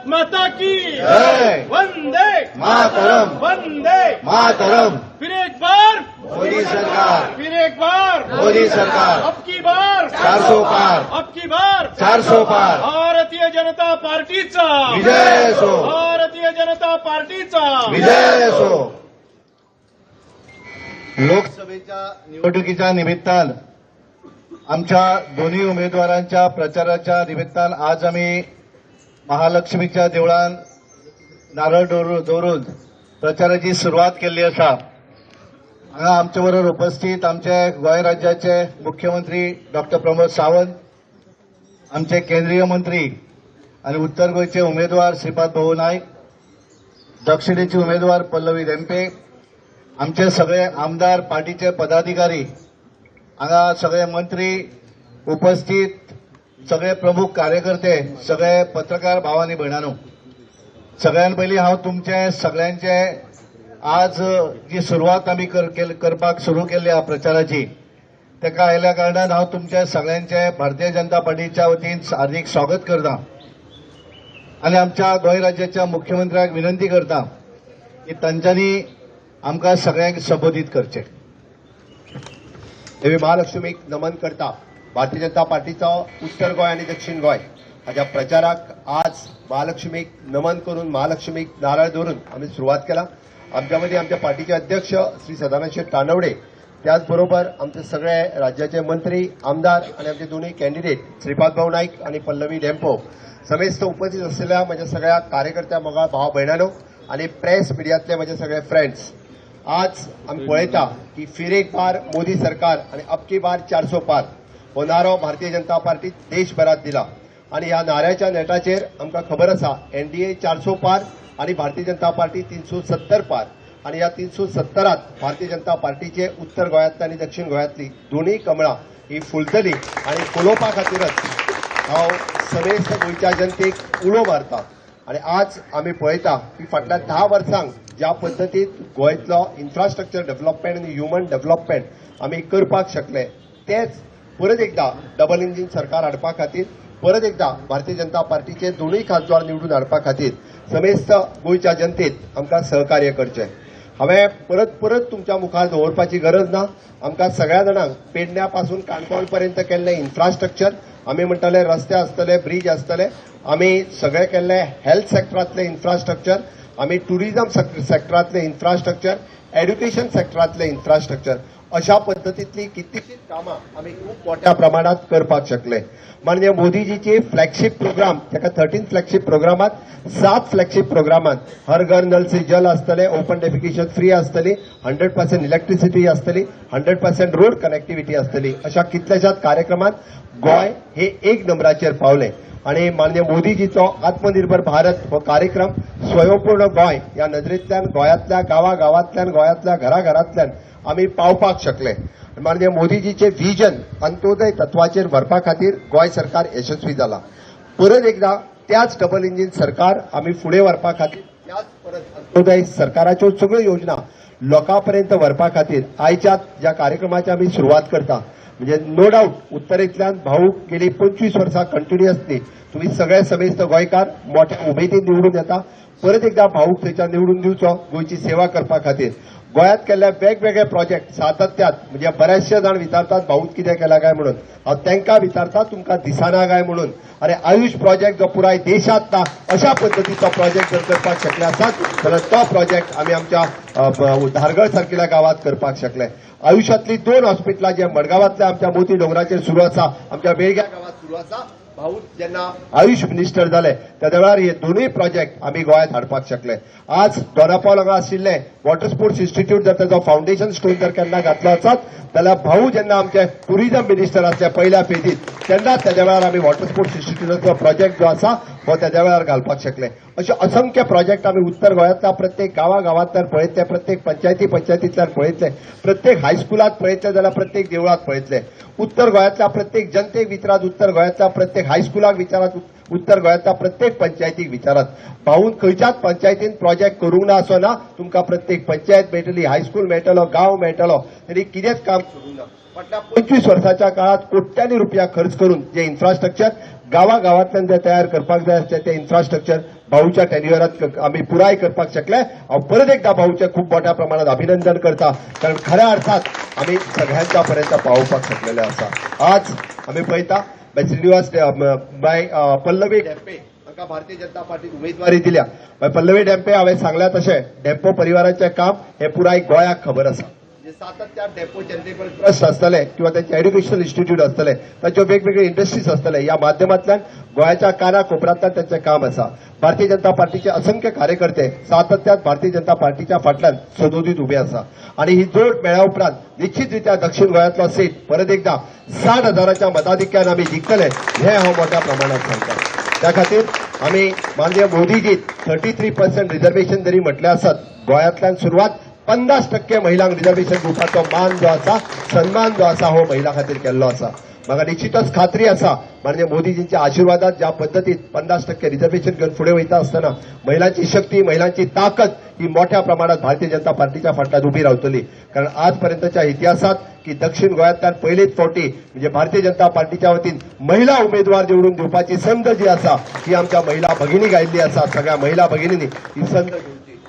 भारत माता की. वंदे। मातरम. वंदे। मातरम। फिर एक बार। मोदी सरकार। फिर एक बार। मोदी सरकार। अब की बार। चार सौ पार। अब की बार। चार सौ पार। भारतीय जनता पार्टीचा। विजय असो भारतीय जनता पार्टीचा। विजय असो लोकसभेच्या निवडणुकीच्या निमित्तान आमच्या दोन्ही उमेदवारांच्या प्रचाराच्या निमित्तान आज आम्ही महालक्ष्मीच्या देवळान नारळ दवरून प्रचाराची सुरवात केल्ली आसा. हांगा आमचे बरोबर उपस्थित आमचे गोंय राज्याचे मुख्यमंत्री डॉक्टर प्रमोद सावंत आमचे केंद्रीय मंत्री आणि उत्तर गोंयचे उमेदवार श्रीपाद भाऊ नायक दक्षिणेचे उमेदवार पल्लवी धेंपे आमचे सगळे आमदार पार्टीचे पदाधिकारी हांगा सगळे मंत्री उपस्थित सगळे प्रमुख कार्यकर्ते सगळे पत्रकार भावांनी आनी भयणानो सगळ्यान पयलीं हांव तुमचे सगळ्यांचे आज जी सुरवात आमी कर- करपाक सुरू केल्ली हा प्रचाराची तेका आयल्या कारणान हांव तुमच्या सगळ्यांचे भारतीय जनता पार्टीच्या वतीन हार्दिक स्वागत करता. आणि आमच्या गोंय राज्याच्या मुख्यमंत्र्याक विनंती करता की तांच्यांनी आमकां सगळ्यांक संबोधीत करचें. देवी महालक्ष्मीक नमन करता. भारतीय जनता पार्टीचो उत्तर गोंय आणि दक्षिण गोंय. हाज्या प्रचाराक आज महालक्ष्मीक नमन करून महालक्ष्मीक नारळ धरून आम्ही सुरुवात केला. आमच्या मदीं आमच्या पार्टीचे अध्यक्ष श्री सदानंद शेठ तानवडे त्याचबरोबर आमचे सगळे राज्याचे मंत्री आमदार आणि आमचे दोन्ही कॅन्डिडेट श्रीपाद भाऊ नाईक आणि पल्लवी डेम्पो समेस्त उपस्थित असलेल्या माझ्या सगळ्या कार्यकर्त्या मगा भाव भयणानो आणि प्रेस मिडियातले माझे सगळे फ्रेंड्स आज आम्ही पळयता की फिर एक बार मोदी सरकार आणि अबकी बार चारसो पार. होनारो भारतीय जनता पार्टी देशभरात दिला. आणि ह्या नाऱ्याच्या नेटाचेर आमकां खबर आसा एनडीए चारसो पार आणि भारतीय जनता पार्टी तीनशे सत्तर पार. आणि ह्या तीनशे सत्तरात भारतीय जनता पार्टीचे उत्तर गोंयांतली आणि दक्षिण गोयातली दोन्ही कमळां ही फुलतली आणि फुलोवपा खातीरच हांव समेस्त गोंयच्या जनतेक उलो मारता. आणि आज आम्ही पळयता की फाटल्या धा वर्सांक ज्या पद्दतीत गोंयतलो इन्फ्रास्ट्रक्चर डेव्हलपमेंट आणि ह्युमन डेव्हलपमेंट आमी करपाक शकले तेच परत एकदा डबल इंजीन सरकार हाडपा खातीर परत एकदा भारतीय जनता पार्टीचे दोनूय खासदार निवडून हाडपा खातीर समेस्त गोंयच्या जनतेत आमकां सहकार्य करचें हांवें परत परत तुमच्या मुखार दवरपाची गरज ना. आमकां सगळ्या जाणांक पेडण्या पासून काणकोण पर्यंत केल्लें इन्फ्रास्ट्रक्चर आमी म्हणटाले रस्ते आसतले ब्रिज आसतले आमी सगळे केल्ले हेल्थ सेक्टरांतले इन्फ्रास्ट्रक्चर आमी टुरिझम सेक्टरांतले इन्फ्रास्ट्रक्चर एड्युकेशन सेक्टरांतले इन्फ्रास्ट्रक्चर अशा पद्धतीतली कितीशीच कामां आमी खूब मोठ्या प्रमाणात करपाक शकले. म्हणजे मोदीजीचे फ्लॅगशीप प्रोग्राम ताका थर्टीन फ्लॅगशीप प्रोग्रामात सात फ्लॅगशीप प्रोग्रामात हर घर नल से जल आसतले ओपन डेफिकेशन फ्री आसतली हंड्रेड पर्सेंट इलेक्ट्रिसिटी आसतली हंड्रेड पर्सेंट रोड कनेक्टिव्हिटी आसतली अशा कितल्याशाच कार्यक्रमात गोंय हे एक नंबराचेर पावले आणि माननीय मोदीजीचो आत्मनिर्भर भारत हो कार्यक्रम स्वयंपूर्ण गोंय या नजरेंतल्यान गोंयांतल्या गावागावांतल्यान गोंयांतल्या घराघरांतल्यान आमी पावपाक शकले. माननीय मोदीजीचे व्हिजन अंत्योदय तत्वाचेर व्हरपा खातीर गोंय सरकार यशस्वी जाला. परत एकदा त्याच डबल इंजीन सरकार आमी फुडें व्हरपा खातीर त्याच परत अंत्योदय सरकाराच्यो सगळ्यो योजना लोकांपर्यंत व्हरपा खातीर आयच्या ज्या कार्यक्रमाची आमी सुरवात करता म्हणजे नो डाऊट उत्तरेतल्या भाऊ गेली पंचवीस वर्सां कंटिन्युअसली तुम्ही सगळे समेस्त गोंयकार मोठ्या उमेदीन निवडून येता. परत एकदा भाऊक थंयच्यान निवडून दिवचो गोंयची सेवा करपा खातीर गोंयांत केल्ले वेगवेगळे प्रोजेक्ट सातत्यात म्हणजे बरेचशे जाण विचारतात भाऊत कितें केला काय म्हणून? हांव तांकां विचारता तुमकां दिसना काय म्हणून? अरे आयुष प्रोजेक्ट जो पुराय देशात ना अशा पद्दतीचो प्रोजेक्ट जर करपाक शकले आसात जाल्यार तो प्रोजेक्ट आमी आमच्या धारगळ सारकिल्या गावात करपाक शकले. आयुष्यातली दोन हॉस्पिटलां जे मडगांवांतल्या आमच्या मोती दोंगराचेर सुरू आसा आमच्या बेळग्या गावात सुरू आसा भाऊ जेन्ना आयुष मिनिस्टर जाले त्या वेळार हे दोनूय प्रोजेक्ट आमी गोंयांत हाडपाक शकले. आज दोनापावल हांगा आशिल्ले वॉटर स्पोर्ट्स इन्स्टिट्यूट जर ताजो फावंडेशन स्टोन जर केन्ना घातलो आसत जाल्यार भाऊ जेन्ना आमचे टुरिजम मिनिस्टर आसले पयल्या पेजीत तेन्ना त्याच्या वेळार आमी वॉटर स्पोर्ट्स इन्स्टिट्यूटाचो प्रोजेक्ट जो आसा हो त्याच्या वेळार घालपाक शकले. अशे असंख्य प्रोजेक्ट आमी उत्तर गोंयांतल्या प्रत्येक गांवागांवांतल्यान पळयतले प्रत्येक पंचायती पंचायतींतल्यान पळयतले प्रत्येक हायस्कुलात पळयतले जाल्यार प्रत्येक देवळात पळयतले उत्तर गोंयांतल्या प्रत्येक जनतेक वितरात उत्तर गोंयांतल्या प्रत्येक हायस्कुलाक विचारात उत्तर गोंयांतल्या प्रत्येक पंचायतीक विचारात. पावून खंयच्याच पंचायतीन प्रोजेक्ट करूंक ना असो ना तुमकां प्रत्येक पंचायत मेळटली हायस्कूल मेळटलो गांव मेळटलो तरी कितेंच काम करूंक ना फाटल्या पंचवीस वर्साच्या काळात कोट्यांनी रुपया खर्च करून जे इन्फ्रास्ट्रक्चर गावागावांतल्यान जे तयार करपाक जाय आसलें तें इन्फ्रास्ट्रक्चर भाऊच्या टेन्युअरात आम्ही आमी पुराय करपाक शकले. हांव परत एकदा भाऊचे खूप मोठ्या प्रमाणात अभिनंदन करता. कारण खऱ्या अर्थात आमी सगळ्यांच्या पर्यंत पावोवपाक शकलेले आसा आज आमी पळयता बाय श्रीनिवास बाय पल्लवी डॅम्पे हांकां भारतीय जनता पार्टीन उमेदवारी दिल्या। पल्लवी डॅम्पे हांवें सांगल्या तशें डॅम्पो परिवाराचें काम हे पुराय गोंयाक खबर आसा सातत्यान डेपो चॅरिटेबल ट्रस्ट असतले किंवा त्यांचे एज्युकेशनल इन्स्टिट्यूट असतले तांच्यो वेगवेगळे इंडस्ट्रीज असतले ह्या माध्यमांतल्यान गोंयाच्या काना कोपऱ्यांतल्यान त्यांचे काम आसा भारतीय जनता पार्टीचे असंख्य कार्यकर्ते सातत्यात भारतीय जनता पार्टीच्या फाटल्यान सदोदीत उभे आसा आणि ही जोड मेळ्या उपरांत निश्चितरित्या दक्षिण गोंयांतलो सीट परत एकदा साठ हजाराच्या मताधिक्यान आमी जिखतले हे हांव मोठ्या प्रमाणात सांगता त्या खातीर आमी माननीय मोदीजीत थर्टी थ्री पर्सेंट रिझर्वेशन जरी म्हटले आसत गोंयांतल्यान सुरवात पन्नास टक्के महिलांक रिझर्वेशन दिवपाचो मान जो आसा सन्मान जो आसा हो महिला खातीर केल्लो आसा. म्हाका निश्चितच खात्री आसा म्हणजे मोदीजींच्या आशिर्वादात ज्या पद्दतीत पन्नास टक्के रिझर्वेशन घेऊन फुडें वयता आसतना महिलांची शक्ती महिलांची ताकद ही मोठ्या प्रमाणात भारतीय जनता पार्टीच्या फाटल्यान उभी रावतली. कारण आजपर्यंतच्या इतिहासात की दक्षिण गोंयांतल्यान पयलेच फावटी म्हणजे भारतीय जनता पार्टीच्या वतीन महिला उमेदवार निवडून दिवपाची संद जी आसा ही आमच्या महिला भगिनी गायिल्ली आसा. सगळ्या महिला भगिनींनी ही संद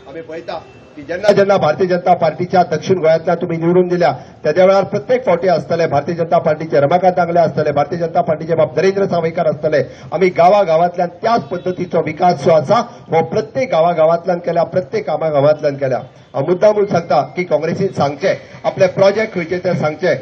आमी पळयता. की जेन्ना जेन्ना भारतीय जनता पार्टीच्या दक्षिण गोंयांतल्यान तुम्ही निवडून दिल्या त्याच्या वेळार प्रत्येक फावटी आसतले भारतीय जनता पार्टीचे रमाकांत दांगले आसतले भारतीय जनता पार्टीचे बाब नरेंद्र सावयकार आसतले आमी गांवागांवांतल्यान त्याच पद्दतीचो विकास जो आसा हो प्रत्येक गांवागांवांतल्यान केल्या प्रत्येक कामागांवांतल्यान केल्या. हांव सांगता की काँग्रेसीन सांगचे आपले प्रोजेक्ट खंयचे ते सांगचे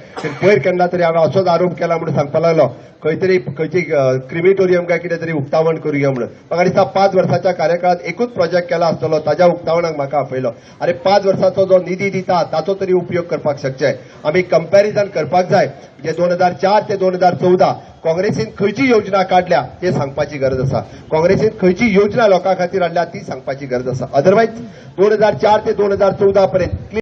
पयर केन्ना तरी हांवें असोच आरोप केला म्हणून सांगपाक लागलो. खंय तरी खंयची क्रिमिटोरियम काय कितें तरी उक्तावण करुया म्हणून. म्हाका दिसता पांच वर्साच्या कार्यकाळांत एकूच प्रोजेक्ट केला आसतलो ताज्या उक्तावणाक म्हाका आपयलो. आरे पांच वर्साचो जो निधी दिता ताचो तरी उपयोग करपाक शकचे. आमी कंपेरिजन करपाक जाय. म्हणजे दोन हजार चार ते दोन हजार चौदा काँग्रेसीन खंयची योजना काढल्या हे सांगपाची गरज आसा काँग्रेसीन खंयची योजना लोकां खातीर हाडल्या ती सांगपाची गरज आसा अदरवायज दोन हजार चार ते दोन हजार चौदा पर्यंत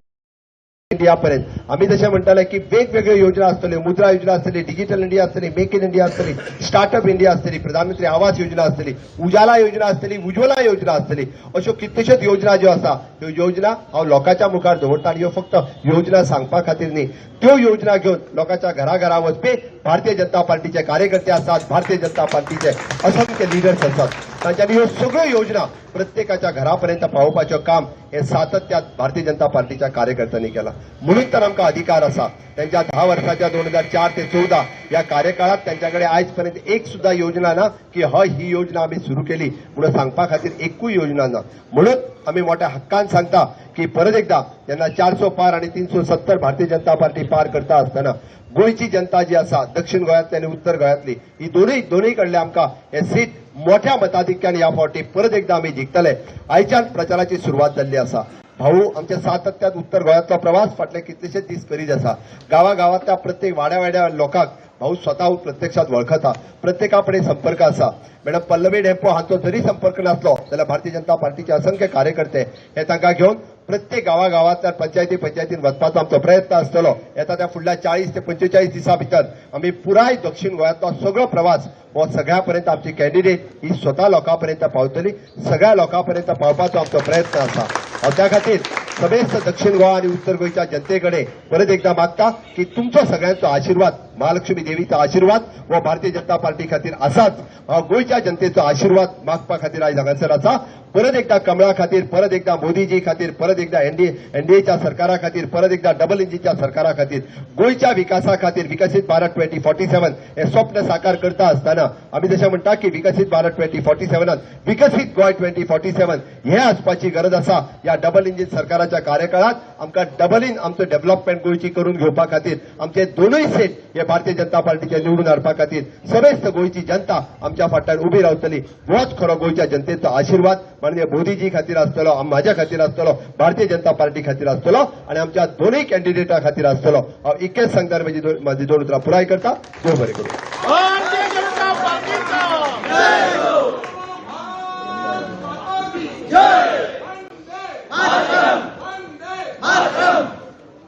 यापर्यंत आम्ही जसे म्हणताले की वेगवेगळ्यो योजना आसतल्यो मुद्रा योजना आसतली डिजिटल इंडिया आसतली मेक इन इंडिया आसतली स्टार्टअप इंडिया आसतली प्रधानमंत्री आवास योजना आसतली उजाला योजना आसतली उज्ज्वला योजना आसतली अश्यो कितल्योश्योच योजना ज्यो आसा ह्यो योजना हांव लोकांच्या मुखार दवरता आनी ह्यो फक्त योजना सांगपा खातीर न्ही. त्यो योजना घेवन लोकांच्या घरा घरा वचपी भारतीय जनता पार्टीचे कार्यकर्ते आसात भारतीय जनता पार्टीचे असंख्य लिडर्स आसात तांच्यांनी ह्यो सगळ्यो योजना प्रत्येकाच्या घरापर्यंत पावोवपाचें काम हे सातत्यात भारतीय जनता पार्टीच्या कार्यकर्त्यांनी केला. म्हणून तर आमकां अधिकार आसा त्यांच्या दहा वर्साच्या दोन हजार चार ते चौदा या कार्यकाळात त्यांच्याकडे आयज पर्यंत एक सुद्धा योजना ना की हय ही योजना आम्ही सुरू केली. म्हणून सांगपा खातीर एकूय योजना ना. म्हणून आम्ही मोठ्या हक्कान सांगता की परत एकदा जेन्ना चारसो पार आणि तीनशे सत्तर भारतीय जनता पार्टी पार करता आसतना गोंयची जनता जी आसा दक्षिण गोयातली आणि उत्तर गोंयांतली ही दोनूय दोनूय कडले आमकां हे सीट मोठ्या मताधिक्यान या फावटी परत एकदा आमी जिखतले आयच्यान प्रचाराची सुरवात जाल्ली आसा भाऊ आमच्या सातत्यात उत्तर गोंयांतलो प्रवास फाटले कितलेशेच दीस करीत आसा गांवागांवांतल्या प्रत्येक वाड्या वाड्या लोकांक भाऊ स्वतः प्रत्यक्षात वळखता प्रत्येका कडेन संपर्क आसा मॅडम पल्लवी डेपो हांचो जरी संपर्क नासलो जाल्यार भारतीय जनता पार्टीचे असंख्य कार्यकर्ते हे तांकां घेवन प्रत्येक गांवागांवांतल्यान पंचायती पंचायतीन वचपाचो आमचो प्रयत्न आसतलो. येता त्या फुडल्या चाळीस ते पंचेचाळीस दिसां भितर आमी पुराय दक्षिण गोंयांतलो सगळो प्रवास हो सगळ्या पर्यंत आमची कॅन्डिडेट ही स्वता लोकां पर्यंत पावतली. सगळ्या लोकां पर्यंत पावपाचो आमचो प्रयत्न आसा. हांव त्या खातीर समेस्त दक्षिण गोवा आणि उत्तर गोंयच्या जनतेकडे परत एकदा मागता की तुमचो सगळ्यांचो आशीर्वाद महालक्ष्मी देवीचा आशीर्वाद व भारतीय जनता पार्टी खातीर आसाच हांव गोंयच्या जनतेचो आशीर्वाद मागपा खातीर आयज हांगासर आसा. परत एकदा कमळा खातीर परत एकदा मोदीजी खातीर परत एकदा एनडीए एनडीएच्या सरकारा खातीर परत एकदा डबल इंजिनच्या सरकारा खातीर गोंयच्या विकासा खातीर विकसीत भारत ट्वेंटी फोर्टी सेव्हन हे स्वप्न साकार करता आसतना आमी जशें म्हणटा की विकसीत भारत ट्वेंटी फोर्टी सेव्हनात विकसीत गोंय ट्वेंटी फोर्टी सेवन हे आसपाची गरज आसा या डबल इंजिन सरकाराच्या कार्यकाळात आमकां डबल इन आमचो डेव्हलपमेंट गोंयची करून घेवपा खातीर आमचे दोनूय सेट हे भारतीय जनता पार्टीचे निवडून हाडपा खातीर समेस्त गोंयची जनता आमच्या फाटल्यान उभी रावतली. होच खरो गोंयच्या जनतेचो आशीर्वाद माननीय मोदीजी खातीर आसतलो माझ्या खातीर आसतलो भारतीय जनता पार्टी खातीर आसतलो आनी आमच्या दोनूय कॅन्डिडेटा खातीर आसतलो हांव इतकेच सांगता म्हजी दोन- म्हाजी दोन उतरां पुराय करता. देव बरें करूं. भारतीय जनता पार्टीचा.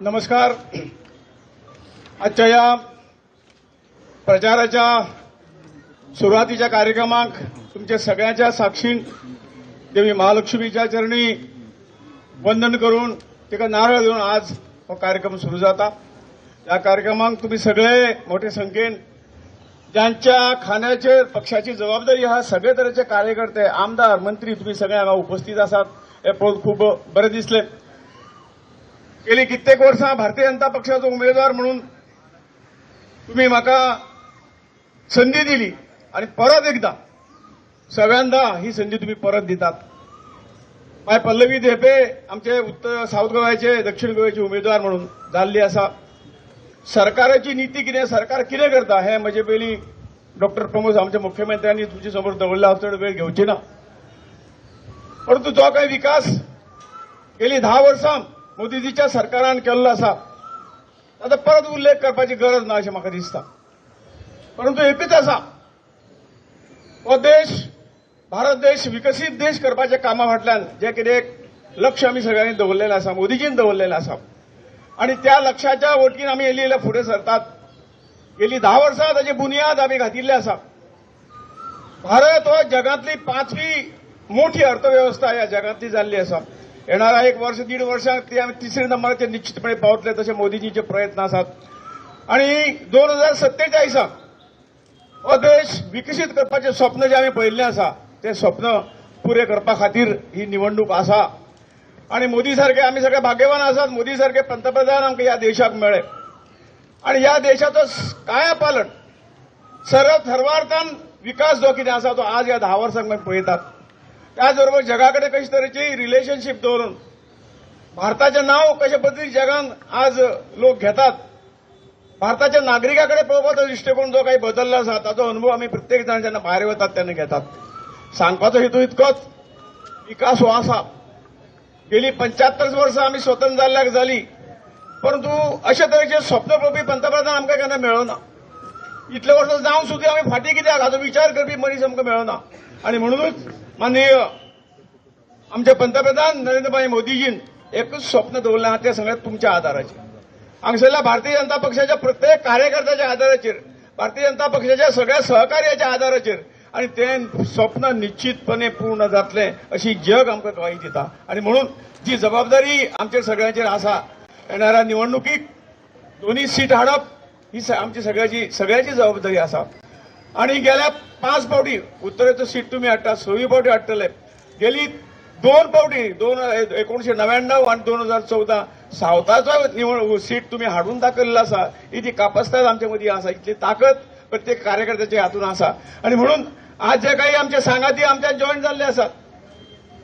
नमस्कार. आजच्या या प्रचाराच्या सुरुवातीच्या कार्यक्रमाक तुमच्या सगळ्यांच्या साक्षीन देवी महालक्ष्मीच्या चरणी वंदन करून तिका नारळ देऊन आज हो कार्यक्रम सुरू जाता. या कार्यक्रमाक तुम्ही सगळे मोठे संख्येन ज्यांच्या खाण्याचे पक्षाची जबाबदारी हा सगळे तरेचे कार्यकर्ते आमदार मंत्री तुम्ही सगळे हांगा उपस्थित आसात हे पळोवन खूब बरें दिसलें. गेली कित्येक वर्सां भारतीय जनता पक्षाचो उमेदवार म्हणून तुम्ही म्हाका संदी दिली आणि परत एकदा सगळ्यांदा ही संधी तुम्ही परत दितात. माय पल्लवी धेपे आमचे उत्तर साऊथ गोव्याचे दक्षिण गोव्याचे उमेदवार म्हणून जाल्ली आसा सरकाराची नीती कितें सरकार कितें करता? हे म्हजे पयलीं डॉक्टर प्रमोद आमच्या मुख्यमंत्र्यांनी तुमचे समोर दवरला चड वेळ घेवची ना. परंतु जो काही विकास गेली धा वर्सां मोदीजीच्या सरकारान केल्लो आसा ताचो परत उल्लेख करपाची गरज ना अशें म्हाका दिसता. परंतु एकच आसा हो देश भारत देश विकसीत देश करपाच्या कामा फाटल्यान जे कितें लक्ष आमी सगळ्यांनी दवरलेलें आसा मोदीजीन दवरलेलें आसा. आनी त्या लक्षाच्या वटकीन आमी येयले येयले फुडें सरतात. गेली धा वर्सां ताची बुनयाद आमी घातिल्ली आसा. भारत हो जगांतली पांचवी मोठी अर्थवेवस्था ह्या जगांतली जाल्ली आसा. येणारा एक वर्ष दीड वर्सांक ती आमी तिसरे नंबराचेर निश्चितपणे पावतले तशे मोदीजीचे प्रयत्न आसात. आनी दोन हजार सत्तेचाळीसाक हो देश विकसीत करपाचें स्वप्न जें आमी पळयल्लें आसा तें स्वप्न पुरे करपा खातीर ही निवडणूक आसा. आणि मोदी सारखे आम्ही सगळे भाग्यवान आसात. मोदी सारखे पंतप्रधान आमकां ह्या देशाक मेळ्ळे. आणि ह्या देशाचो काया पालन सर्व थरवार्थान विकास जो कितें आसा तो आज ह्या धा वर्सांक पळयतात. त्याच बरोबर जगा कडेन कशे तरेची रिलेशनशीप दवरून भारताचें नांव कशे पद्दतीन जगान आज लोक घेतात भारताच्या नागरिकाकडे पळोवपाचो दृष्टिकोन जो काही बदलला आसा ताचो अनुभव आमी प्रत्येक जाण जेन्ना भायर वतात तेन्ना घेतात. सांगपाचो हेतू इतकोच. विकास हो आसा गेली पंच्याहत्तर वर्सां आमी स्वतंत्र जाल्ल्याक जाली परंतु अशे तरेचे स्वप्न पळोवपी पंतप्रधान आमकां केन्ना मेळोना. इतले वर्सां जावन सुद्दां आमी फाटीं कित्याक हाचो विचार करपी मनीस आमकां मेळना. आनी म्हणूनच माननीय आमचे पंतप्रधान नरेंद्रभाई मोदीजीन एकच स्वप्न दवरलें आहा तें सगळें तुमच्या आदाराचेर हांगासरल्या भारतीय जनता पक्षाच्या प्रत्येक कार्यकर्त्याच्या आदाराचेर भारतीय जनता पक्षाच्या सगळ्या सहकार्याच्या आदाराचेर आणि तें स्वप्न निश्चितपणे पूर्ण जातलें अशी जग आमकां ग्वाही दिता. आणि म्हणून जी जबाबदारी आमच्या सगळ्यांचेर आसा येणाऱ्या निवडणुकीक दोन्ही सीट हाडप ही आमची सगळ्याची सगळ्याची जबाबदारी आसा. आणि गेल्या पांच फावटी उत्तरेचो सीट तुमी हाडटा सव्वी फावटी हाडटले. गेली दोन फावटी दोन एकोणीशे णव्याण्णव आणि दोन हजार चौदा सावथाचो निवड सीट तुम्ही हाडून दाखयल्लो आसा. ही ती कापस्ताद आमच्या मदीं आसा. इतली ताकद प्रत्येक कार्यकर्त्याच्या हातून आसा आणि म्हणून आज जे काही आमचे सांगाती आमच्या जॉईन जाल्ले आसात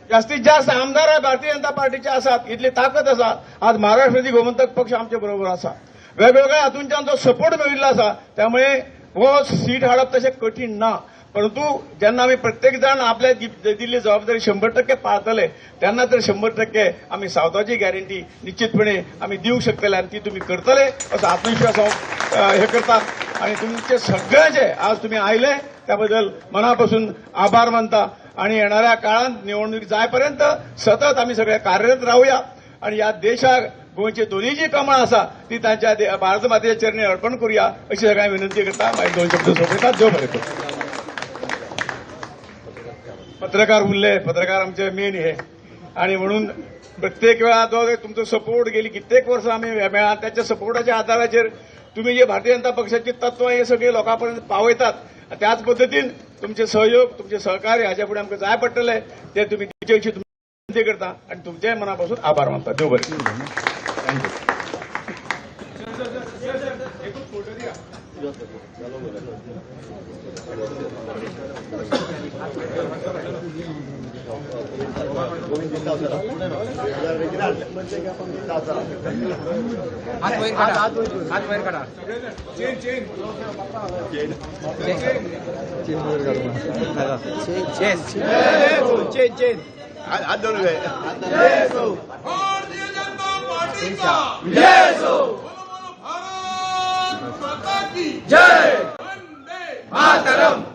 जास्तीत जास्त आमदार भारतीय जनता पार्टीचे आसात इतली ताकद आसा आज महाराष्ट्राची गोमंतक पक्ष आमच्या बरोबर आसा वेगवेगळ्या हातूंच्यान जो सपोर्ट मेळिल्लो आसा त्यामुळे हो सीट हाडप तशें कठीण ना. परंतु जेन्ना आमी प्रत्येक जाण आपल्या दिल्ली जबाबदारी शंभर टक्के पाळतले तेन्ना तर शंभर टक्के आमी सावथाची गॅरंटी निश्चितपणे आमी दिवंक शकतले आणि ती तुम्ही करतले असो आत्मविश्वास हांव हे करता आणि तुमचे सगळ्यांचे आज तुम्ही आयले त्याबद्दल मनापासून आभार मानता. आणि येणाऱ्या काळात निवडणूक जायपर्यंत सतत आम्ही सगळे कार्यरत राहूया. आणि या देशाक गोंयची दोन्ही जी कामां आसा ती तांच्या भारत मातेच्या चरणी अर्पण करूया अशी सगळ्यांक विनंती करता. मागीर दोन शब्द सोंपयतात देव बरें करूं पत्रकार उरले पत्रकार आमचे मेन हे. आणि म्हणून प्रत्येक वेळा जो तुमचो सपोर्ट गेली कित्येक वर्सां आमी मेळा त्याच्या सपोर्टाच्या आधाराचेर तुम्ही जे भारतीय जनता पक्षाचे तत्वां हे सगळे लोकांपर्यंत पावयतात. त्याच पद्दतीन तुमचे सहयोग तुमचे सहकार्य हाच्या फुडें आमकां जाय पडटले ते तुम्ही दिवचे विशीं विनंती करता आणि तुमच्याय मनापासून आभार मानता. देव बरें हात वयर काढा हात वयर काढा चेन चेन चेन भारतीय जनता पार्टीचा जय भारत माता की जय वंदे मातरम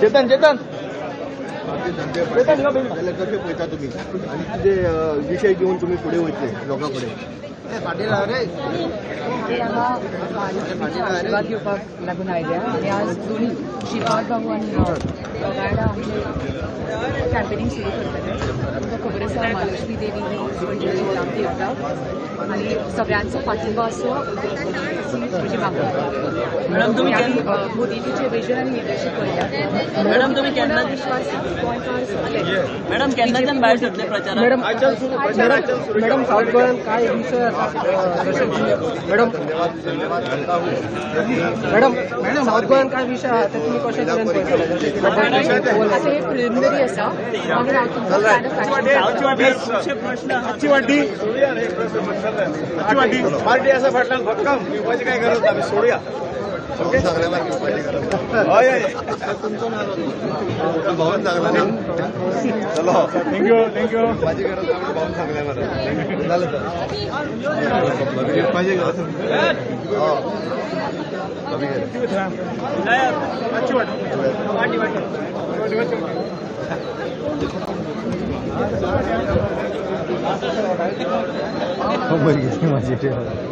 चेतन चेतन। त्याला कसे पळता तुम्ही? आणि तुझे अं, विषय घेऊन तुम्ही पुढे होते लोकांपुढे. आपल्याला महाराष्ट्राचा आशीर्वाद घेवपाक लागून आयल्या आणि आज दोन्ही श्रीपाद भाऊ आणि वांगडा आमचे कॅम्पेनिंग सुरू करतले तुमकां खबर आसा महालक्ष्मी देवी ही देवता सगळ्यांचो पाठिंबा असो म्हजी मागणी. मॅडम तुम्ही मोदीजी जे विजन आणि लिडरशीप पळयल्या मॅडम तुम्ही केन्ना विश्वास गोंयकार सगळे मॅडम केन्नाच्यान भायर सरले मॅडम मॅडम साऊथ गोंयान काय आसा मॅडम मॅडम मॅडम साऊथ गोंयान काय विषय हे प्रिलिमिनरी हांव तुमकां प्लॅन ऑफ एक्शन आजची वाटी आजची वाटी पार्टी असा फाटल्यान भक्कम येवपाची काय गरज ना सोडूया. चांगल्या भाऊन चांगला चलो थँक्यू थँक्यू माझी गरज भाऊन चांगल्या मला झालं तर पाहिजे का अच्छी वाटत माझी